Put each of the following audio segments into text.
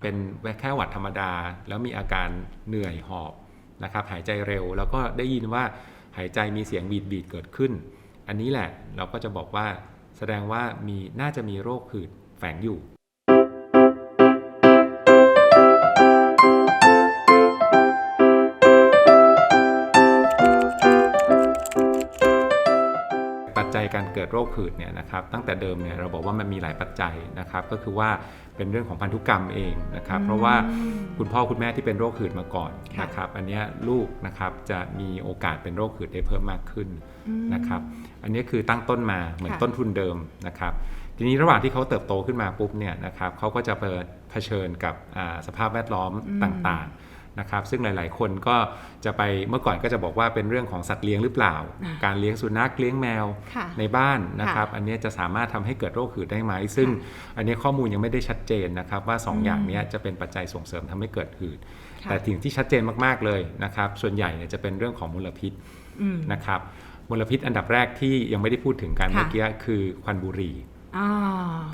เป็นแค่หวัดธรรมดา แล้วมีอาการเหนื่อยหอบนะครับหายใจเร็วแล้วก็ได้ยินว่าหายใจมีเสียงบีดบีดเกิดขึ้น อันนี้แหละเราก็จะบอกว่าแสดงว่ามีน่าจะมีโรคหืดแฝงอยู่ การเกิดโรคหืดเนี่ยนะครับตั้งแต่เดิมเนี่ยเราบอกว่ามันมีหลายปัจจัยนะครับก็คือว่าเป็นเรื่องของพันธุกรรมเองนะครับอืมเพราะว่าคุณพ่อคุณแม่ที่เป็นโรคหืดมาก่อนค่ะนะครับอันเนี้ยลูกนะครับจะมีโอกาสเป็นโรคหืดได้เพิ่มมากขึ้นอืมนะครับอันนี้คือตั้งต้นมาเหมือนค่ะต้นทุนเดิมนะครับทีนี้ระหว่างที่เขาเติบโตขึ้นมาปุ๊บเนี่ยนะครับเขาก็จะเปิดเผชิญกับอ่าสภาพแวดล้อมอืมต่างๆ นะครับซึ่งหลาย ๆ คนก็จะไปเมื่อก่อนก็จะบอกว่าเป็นเรื่องของสัตว์เลี้ยงหรือเปล่าอ่าการเลี้ยงสุนัขเลี้ยงแมวค่ะในบ้านนะครับ อันเนี้ยจะสามารถทำให้เกิดโรคหืดได้ไหม ซึ่งอันเนี้ยข้อมูลยังไม่ได้ชัดเจนนะครับว่า 2อมอย่างเนี้ยจะเป็นปัจจัยส่งเสริมทำให้เกิดหืดค่ะแต่สิ่งที่ชัดเจนมาก ๆ เลยนะครับ ส่วนใหญ่เนี่ยจะเป็นเรื่องของมลพิษอืมนะครับมลพิษอันดับแรกที่ยังไม่ได้พูดถึงกันค่ะเมื่อกี้คือควันบุหรี่อ่า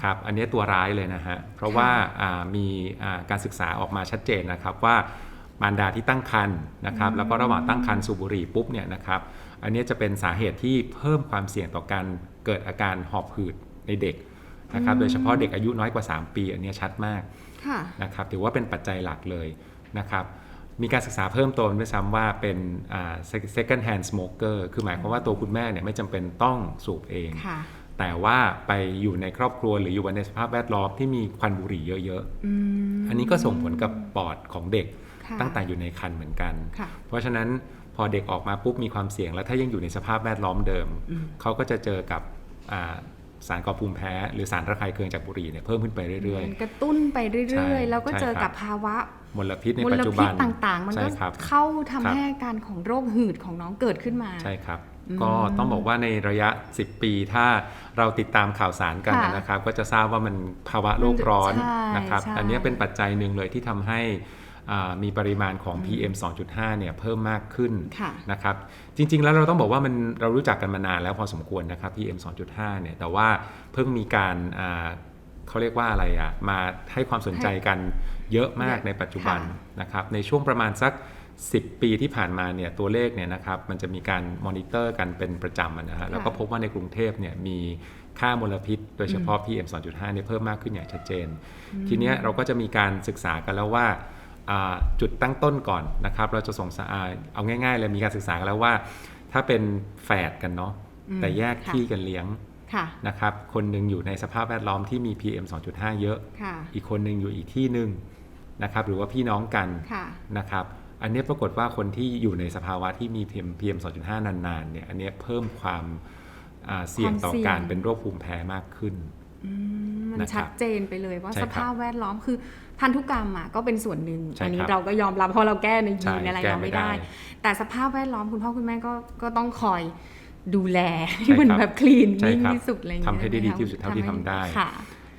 ครับอันเนี้ยตัวร้ายเลยนะฮะเพราะค่ะว่าอ่ามีอ่าการศึกษาออกมาชัดเจนนะครับว่า มารดาที่ตั้งครรภ์นะครับ แล้วก็ระหว่างตั้งครรภ์สูบบุหรี่ปุ๊บเนี่ยนะครับ อันเนี้ยจะเป็นสาเหตุที่เพิ่มความเสี่ยงต่อการเกิดอาการหอบหืดในเด็กนะครับ โดยเฉพาะเด็กอายุน้อยกว่า 3 ปี อันเนี้ยชัดมากค่ะนะครับ ถือว่าเป็นปัจจัยหลักเลยนะครับ มีการศึกษาเพิ่มเติมด้วยซ้ำว่าเป็นอ่า second hand smoker คือหมายความว่าตัวคุณแม่เนี่ยไม่จำเป็นต้องสูบเองค่ะแต่ว่าไปอยู่ในครอบครัวหรืออยู่ในสภาพแวดล้อมที่มีควันบุหรี่เยอะอืมๆอันนี้ก็ส่งผลกับปอดของเด็กค่ะ ตั้งแต่อยู่ในครรภ์เหมือนกันค่ะเพราะฉะนั้นพอเด็กออกมาปุ๊บมีความเสี่ยง แล้วถ้ายังอยู่ในสภาพแวดล้อมเดิมอืมเขาก็จะเจอกับอ่าสารก่อภูมิแพ้ หรือสารระคายเคืองจากบุหรี่เนี่ยเพิ่มขึ้นไปเรื่อยมันกระตุ้นไปใช่เรื่อยๆ แล้วก็ใช่เจอครับกับภาวะๆมลพิษในมปัจลจุพิบัษนต่างๆ มันใช่ก็ครับเข้าทำครับให้อาการของโรคหืดของน้องเกิดขึ้นมาใช่ครับอืมก็ต้องบอกว่าในระยะ 10 ปีถ้าเราติดตามข่าวสารกันค่ะนะครับ ก็จะทราบว่ามันภาวะโลกร้อนใช่นะครับใช่อันนี้เป็นปัจจัยหนึ่งเลยที่ทำให้อ่า มีปริมาณของ PM 2.5เนี่ยเพิ่มมากขึ้นค่ะนะครับจริง ๆ แล้วเราต้องบอกว่ามันเรารู้จักกันมานานแล้วพอสมควรนะครับ PM 2.5เนี่ยแต่ว่าเพิ่งมีการอ่าเขาเรียกว่าอะไรอะมาให้ความสนใจกันเยอะมากเยอะในปัจจุบันค่ะนะครับในช่วงประมาณสัก 10 ปีที่ผ่านมาเนี่ยตัวเลขเนี่ยนะครับมันจะมีการมอนิเตอร์กันเป็นประจำอะนะฮะแล้วก็พบว่าในกรุงเทพเนี่ยมีค่ามลพิษ โดยเฉพาะ PM 2.5เนี่ยเพิ่มมากขึ้นอย่างชัดเจน ทีเนี้ยเราก็จะมีการศึกษากันแล้วว่าอ่า จุดตั้งต้นก่อนนะครับ เราจะส่งสาเอาง่ายๆเลยมีการศึกษากันแล้วว่า ถ้าเป็นแฝดกันเนาะอืมแต่แยกค่ะที่กันเลี้ยงค่ะนะครับ คนหนึ่งอยู่ในสภาพแวดล้อมที่มี PM 2.5 เยอะค่ะอีกคนหนึ่งอยู่อีกที่หนึ่งนะครับ หรือว่าพี่น้องกันค่ะนะครับ อันเนี้ยปรากฏว่าคนที่อยู่ในสภาวะที่มี PM PM 2.5 นานๆเนี่ย อันเนี้ยเพิ่มความอ่าเสี่ยงต่อความเสี่ยงการเป็นโรคภูมิแพ้มากขึ้นอื มมันนะครับชัดเจนไปเลยว่าใช่สครับภาพแวดล้อมคือพันธุกรรมอะก็เป็นส่วนหนึ่งใช่อันี้ครับเราก็ยอมรับเพราะเราแก้ในใช่ยีนอะไรแก้เราไม่ไม่ได้ได้ แต่สภาพแวดล้อมคุณพ่อคุณแม่ก็ก็ต้องคอยดูแลใช่ที่มันครับแบบคลีนใช่นิ่งครับที่สุดอะไรอย่างเงี้ยทำให้ได้ดีนะคะที่สุดเท่าที่ทำได้ค่ะ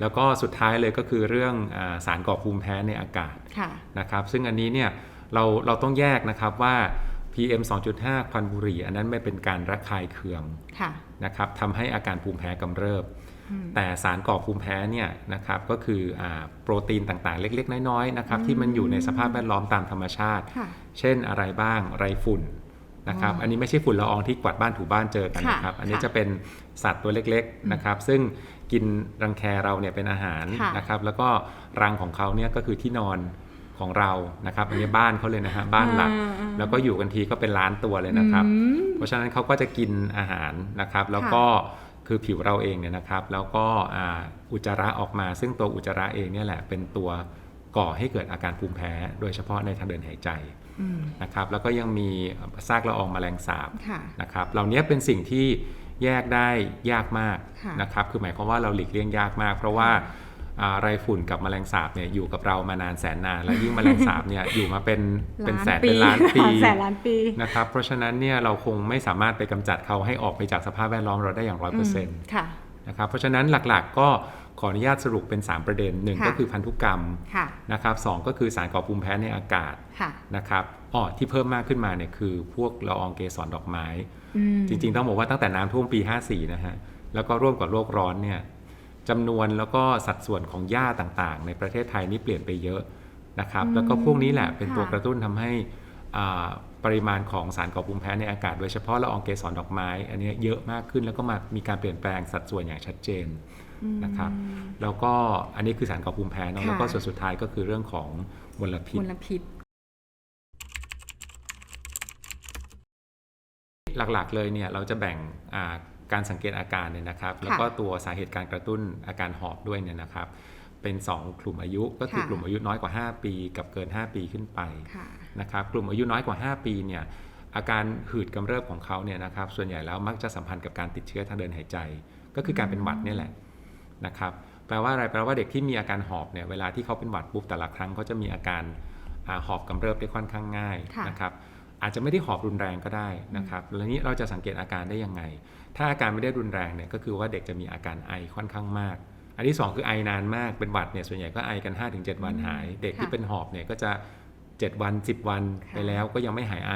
แล้วก็สุดท้ายเลยก็คือเรื่องอาสารก่อภูมิแพ้ในอากาศค่ะนะครับ ซึ่งอันนี้เนี่ยเราเราต้องแยกนะครับว่า PM 2.5 ควันบุหรี่ อันนั้นไม่เป็นการระคายเคืองค่ะนะครับทำให้อาการภูมิแพ้กำเริบอืม แต่สารก่อภูมิแพ้เนี่ยนะครับก็คืออาโปรตีนต่างๆ เล็ก ๆ น้อยๆนะครับที่มันอยู่ในสภาพแวดล้อมตามธรรมชาติค่ะเช่นอะไรบ้างไรฝุ่นนะครับอ๋ออัอันนี้ไม่ใช่ฝุ่นละอองที่กวาดบ้านถูบ้านเจอกันค่ะนะครับ อันนี้ค่ะจะเป็นสัตว์ตัวเล็กๆนะครับซึ่งกินรังแคเราเนี่ยเป็นอาหารค่ะนะครับแล้วก็รังของเขาเนี่ยก็คือที่นอนของเรานะครับอันนี้บ้านเขาเลยนะฮะบ้านหลักอ่าๆแล้วก็อยู่กันทีก็เป็นล้านตัวเลยนะครับอืมเพราะฉะนั้นเขาก็จะกินอาหารนะครับแล้วก็ คือผิวเราเองเนี่ยนะครับ แล้วก็อ่าอุจจาระออกมา ซึ่งตัวอุจจาระเองเนี่ยแหละเป็นตัวก่อให้เกิดอาการภูมิแพ้ โดยเฉพาะในทางเดินหายใจอืมนะครับ แล้วก็ยังมีซากละอองแมลงสาบค่ะนะครับ เหล่านี้เป็นสิ่งที่แยกได้ยากมากค่ะนะครับ คือหมายความว่าเราหลีกเลี่ยงยากมาก เพราะว่าอ่า ไรฝุ่นกับแมลงสาบเนี่ยอยู่กับเรามานานแสนนาน และยิ่งแมลงสาบเนี่ยอยู่มาเป็นเป็นแสนเป็นล้านปีแสนล้านปีนะครับเพราะฉะนั้นเนี่ยเราคงไม่สามารถไปกำจัดเขาให้ออกไปจากสภาพแวดล้อมเราได้อย่างร้อยเปอร์เซ็นต์ค่ะนะครับเพราะฉะนั้นหลักๆก็ขออนุญาตสรุปเป็น 3 ประเด็นหนึ่งค่ะก็คือพันธุกรรมค่ะนะครับสองก็คือสารก่อภูมิแพ้ในอากาศค่ะนะครับอ๋อที่เพิ่มมากขึ้นมาเนี่ยคือพวกละอองเกสรดอกไม้อืมจริง ๆ ต้องบอกว่าตั้งแต่น้ำท่วมปี 54นะฮะแล้วก็ร่วมกับโลกร้อนเนี่ย จำนวนแล้วก็สัดส่วนของหญ้าต่างๆ ในประเทศไทยนี่เปลี่ยนไปเยอะนะครับ แล้วก็พวกนี้แหละเป็นตัวค่ะกระตุ้นทำให้อ่าปริมาณของสารก่อภูมิแพ้ในอากาศโดยเฉพาะละอองเกสรดอกไม้ อันเนี้ยเยอะมากขึ้นแล้วก็มามีการเปลี่ยนแปลงสัดส่วนอย่างชัดเจนนะครับแล้วก็อันนี้คือสารก่อภูมิแพ้เนอะค่ะแล้วก็ส่วนสุดท้ายก็คือเรื่องของมลพิษมลพิษ หลักๆเลยเนี่ยเราจะแบ่งอ่า การสังเกตอาการเนี่ยนะครับ แล้วก็ตัวสาเหตุการกระตุ้นอาการหอบด้วยเนี่ยนะครับ เป็น 2 กลุ่มอายุก็คือค่ะกลุ่มอายุน้อยกว่า 5 ปี กับเกิน 5 ปีขึ้นไปค่ะนะครับ กลุ่มอายุน้อยกว่า 5 ปีเนี่ยอาการหืดกำเริบของเขาเนี่ยนะครับ ส่วนใหญ่แล้วมักจะสัมพันธ์กับการติดเชื้อทางเดินหายใจ ก็คือการเป็นหวัดเนี่ยแหละนะครับ แปลว่าอะไรแปลว่าเด็กที่มีอาการหอบเนี่ยเวลาที่เขาเป็นหวัดปุ๊บแต่ละครั้งเขาจะมีอาการอ่าหอบกำเริบได้ค่อนข้างง่ายค่ะนะครับ อาจจะไม่ได้หอบรุนแรงก็ได้นะครับแล้วนี้เราจะสังเกตอาการได้ยังไง ถ้าอาการไม่ได้รุนแรงเนี่ยก็คือว่าเด็กจะมีอาการไอค่อนข้างมาก อันที่สองคือไอนานมากเป็นหวัดเนี่ยส่วนใหญ่ก็ไอกัน 5-7 วันหาย เด็กที่ค่ะเป็นหอบเนี่ยก็จะ 7 วัน 10 วันค่ะไปแล้วก็ยังไม่หายไอ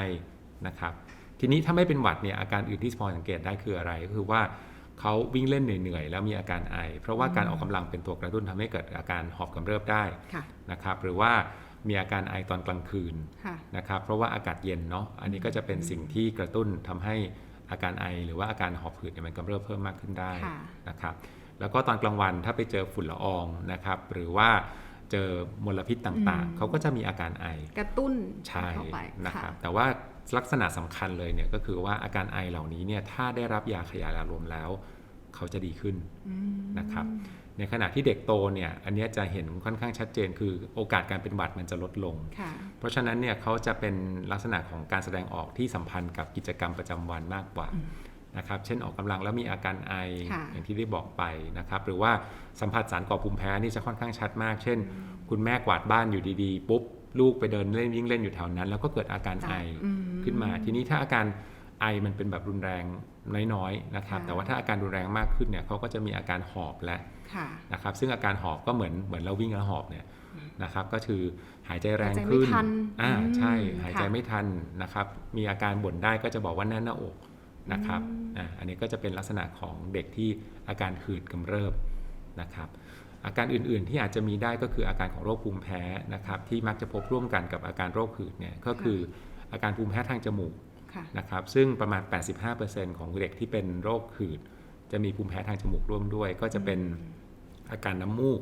นะครับทีนี้ถ้าไม่เป็นหวัดเนี่ยอาการอื่นที่พอสังเกตได้คืออะไรก็คือว่าเขาวิ่งเล่นเหนื่อยๆแล้วมีอาการไอ เพราะว่าการออกกำลังเป็นตัวกระตุ้นทำให้เกิดอาการหอบกำเริบได้ค่ะนะครับหรือว่า มีอาการไอตอนกลางคืนค่ะนะครับเพราะว่าอากาศเย็นเนาะอันนี้ก็จะเป็นสิ่งที่กระตุ้นทำให้อาการไอ หรือว่าอาการหอบหืดเนี่ยมันกำเริบเพิ่มมากขึ้นได้ค่ะนะครับแล้วก็ตอนกลางวันถ้าไปเจอฝุ่นละอองนะครับหรือว่าเจอมลพิษต่างอืมๆเขาก็จะมีอาการไอ กระตุ้นใช่เข้าไปนะครับแต่ว่าลักษณะสำคัญเลยเนี่ยก็คือว่าอาการไอเหล่านี้เนี่ยถ้าได้รับยาขยายอารมณ์แล้ว เขาจะดีขึ้นอืมนะครับในขณะที่เด็กโตเนี่ยอันเนี้ยจะเห็นค่อนข้างชัดเจน คือโอกาสการเป็นหวัดมันจะลดลงค่ะเพราะฉะนั้นเนี่ยเขาจะเป็นลักษณะของการแสดงออกที่สัมพันธ์กับกิจกรรมประจำวันมากกว่านะครับเช่นออกกำลังแล้วมีอาการไอค่ะอย่างที่ได้บอกไปนะครับหรือว่าสัมผัสสารก่อภูมิแพ้นี่จะค่อนข้างชัดมาก เช่น คุณแม่กวาดบ้านอยู่ดีๆ ปุ๊บ ลูกไปเดินเล่นวิ่งเล่นอยู่แถวนั้น แล้วก็เกิดอาการไออืมขึ้นมา ทีนี้ถ้าอาการไอมันเป็นแบบรุนแรง น้อยๆนะครับค่ะแต่ว่าถ้าอาการรุนแรงมากขึ้นเนี่ยเขาก็จะมีอาการหอบและค่ะนะครับ ซึ่งอาการหอบก็เหมือนเหมือนเราวิ่งแล้วหอบเนี่ยนะครับ ก็คือหายใจแรงหายใจไม่ขึ้นทันอ่าอืมใช่หายใจค่ะไม่ทันนะครับ มีอาการบ่นได้ก็จะบอกว่าแน่นหน้าอกนะครับอืมอ่าอันนี้ก็จะเป็นลักษณะของเด็กที่อาการหืดกำเริบนะครับ อาการอื่นๆที่อาจจะมีได้ก็คืออาการของโรคภูมิแพ้นะครับ ที่มักจะพบร่วมกันกับอาการโรคหืดเนี่ยก็คืออาการภูมิแพ้ทางจมูกค่ะ นะครับซึ่งประมาณ 85%ของเด็กที่เป็นโรคหืด จะมีภูมิแพ้ทางจมูกร่วมด้วย ก็จะเป็นอาการน้ำมูก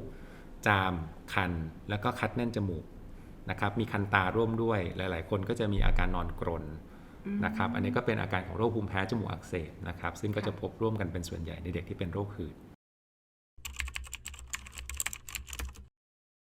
จาม คัน แล้วก็คัดแน่นจมูกนะครับมีคันตาร่วมด้วย หลาย ๆ คนก็จะมีอาการนอนกรนนะครับอันนี้ก็เป็นอาการของโรคภูมิแพ้จมูกอักเสบนะครับซึ่งก็จะพบร่วมกันเป็นส่วนใหญ่ในเด็กที่เป็นโรคหืด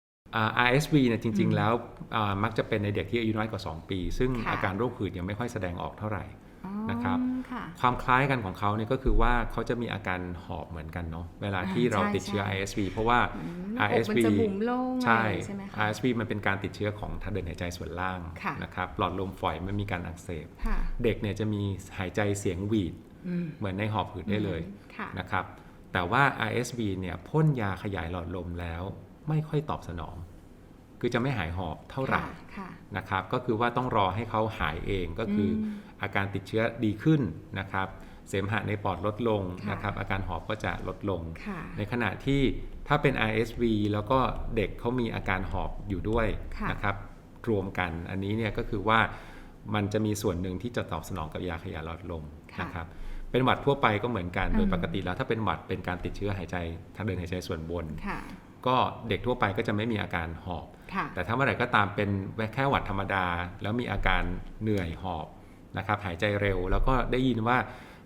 อ่า RSV เนี่ยจริง ๆ แล้วอ่ามักจะเป็นในเด็กที่อายุน้อยกว่า 2 ปี ซึ่งค่ะอาการโรคหืดยังไม่ค่อยแสดงออกเท่าไหร่อ๋อนะครับค่ะความคล้ายกันของเขาเนี่ยก็คือว่าเขาจะมีอาการหอบเหมือนกันเนาะเวลาที่เราใช่ติดเชื้อใช่ RSV เพราะว่าอืมหน้าอกมัน RSV จะบุ๋มโล่งใช่อะไรใช่ไหมคะ RSV มันเป็นการติดเชื้อของทางเดินหายใจส่วนล่างค่ะนะครับหลอดลมฝอยมันมีการอักเสบค่ะเด็กเนี่ยจะมีหายใจเสียงหวีดอืมเหมือนในหอบหืดได้เลยค่ะนะครับแต่ว่า RSV เนี่ยพ่นยาขยายหลอดลมแล้ว ไม่ค่อยตอบสนอง คือจะไม่หายหอบเท่าไหร่ค่ะค่ะนะครับ ก็คือว่าต้องรอให้เขาหายเองก็คืออมอาการติดเชื้อดีขึ้นนะครับ เสมหะในปอดลดลงค่ะนะครับ อาการหอบก็จะลดลงค่ะในขณะที่ถ้าเป็น RSV แล้วก็เด็กเขามีอาการหอบอยู่ด้วยค่ะนะครับ รวมกันอันนี้เนี่ยก็คือว่ามันจะมีส่วนหนึ่งที่จะตอบสนองกับยาขยายหลอดลมค่ะนะครับเป็นหวัดทั่วไปก็เหมือนกัน โดยอืมปกติแล้วถ้าเป็นหวัดเป็นการติดเชื้อหายใจทางเดินหายใจส่วนบนค่ะ ก็เด็กทั่วไปก็จะไม่มีอาการหอบค่ะแต่ถ้าเมื่อไหร่ก็ตามเป็นแค่หวัดธรรมดา แล้วมีอาการเหนื่อยหอบนะครับหายใจเร็วแล้วก็ได้ยินว่า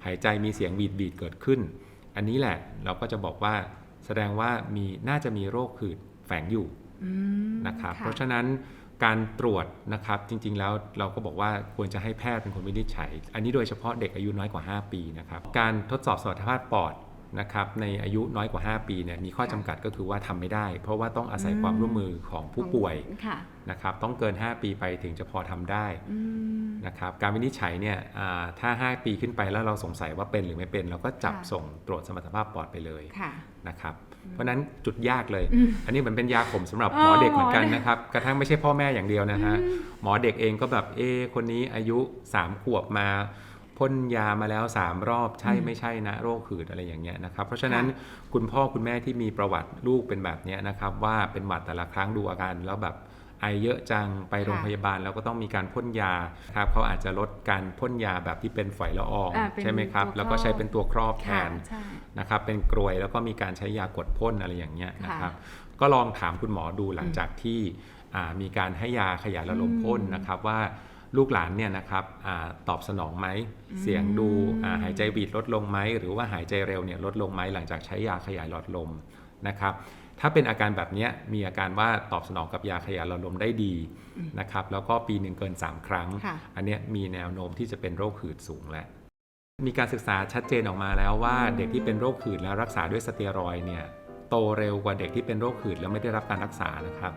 หายใจมีเสียงบีดบีดเกิดขึ้น อันนี้แหละเราก็จะบอกว่าแสดงว่ามีน่าจะมีโรคหืดแฝงอยู่อืมนะครับค่ะเพราะฉะนั้นการตรวจนะครับจริงๆแล้วเราก็บอกว่าควรจะให้แพทย์เป็นคนวินิจฉัย อันนี้โดยเฉพาะเด็กอายุน้อยกว่า 5 ปีนะครับการทดสอบสมรรถภาพปอด นะครับในอายุน้อยกว่า 5 ปีเนี่ยมีข้อจำกัดก็คือว่าทำไม่ได้ เพราะว่าต้องอาศัยความร่วมมือของผู้ป่วยค่ะนะครับต้องเกิน 5 ปีไปถึงจะพอทำได้อืมนะครับการวินิจฉัยเนี่ยอ่าถ้า 5 ปีขึ้นไปแล้วเราสงสัยว่าเป็นหรือไม่เป็น เราก็จับค่ะส่งตรวจสมรรถภาพปอดไปเลยค่ะนะครับเพราะฉะนั้นจุดยากเลยอืมอันนี้เหมือนเป็นยาขมสำหรับอ๋อหมอเด็กเหมือนกันหมอเด็กนะครับกระทั่งไม่ใช่พ่อแม่อย่างเดียวนะฮะหมอเด็กเองก็แบบเอะคนนี้อายุ 3 ขวบมา พ่นยามาแล้ว 3 รอบใช่อืมไม่ใช่นะโรคหืดอะไรอย่างเงี้ยนะครับเพราะฉะนั้นค่ะคุณพ่อคุณแม่ที่มีประวัติลูกเป็นแบบเนี้ยนะครับว่าเป็นหวัดแต่ละครั้งดูอาการแล้วแบบไอเยอะจังไปโรงพยาบาลแล้วก็ต้องมีการพ่นยาครับเขาอาจจะลดการพ่นยาแบบที่เป็นฝอยละอองอ่าเป็นใช่ไหมครับตัวแล้วก็ใช้เป็นตัวครอบแทค่ะนใช่นะครับเป็นกรวยแล้วก็มีการใช้ยากดพ่นอะไรอย่างเงี้ยนะค่ะครับก็ลองถามคุณหมอดูหลังจากที่อ่ามีการให้ยาขยายระลมพ่นอืมนะครับว่า ลูกหลานเนี่ยนะครับอาตอบสนองไหม เสียงดูอ่าหายใจหวีดลดลงไหม หรือว่าหายใจเร็วเนี่ยลดลงไหมหลังจากใช้ยาขยายหลอดลมนะครับถ้าเป็นอาการแบบเนี้ยมีอาการว่าตอบสนองกับยาขยายหลอดลมได้ดีนะครับแล้วก็ปีหนึ่งเกิน 3 ครั้งค่ะอันเนี้ยมีแนวโน้มที่จะเป็นโรคหืดสูงแล้วมีการศึกษาชัดเจนออกมาแล้วว่าอืมเด็กที่เป็นโรคหืดแล้วรักษาด้วยสเตียรอยด์เนี่ยโตเร็วกว่าเด็กที่เป็นโรคหืดแล้วไม่ได้รับการรักษานะครับ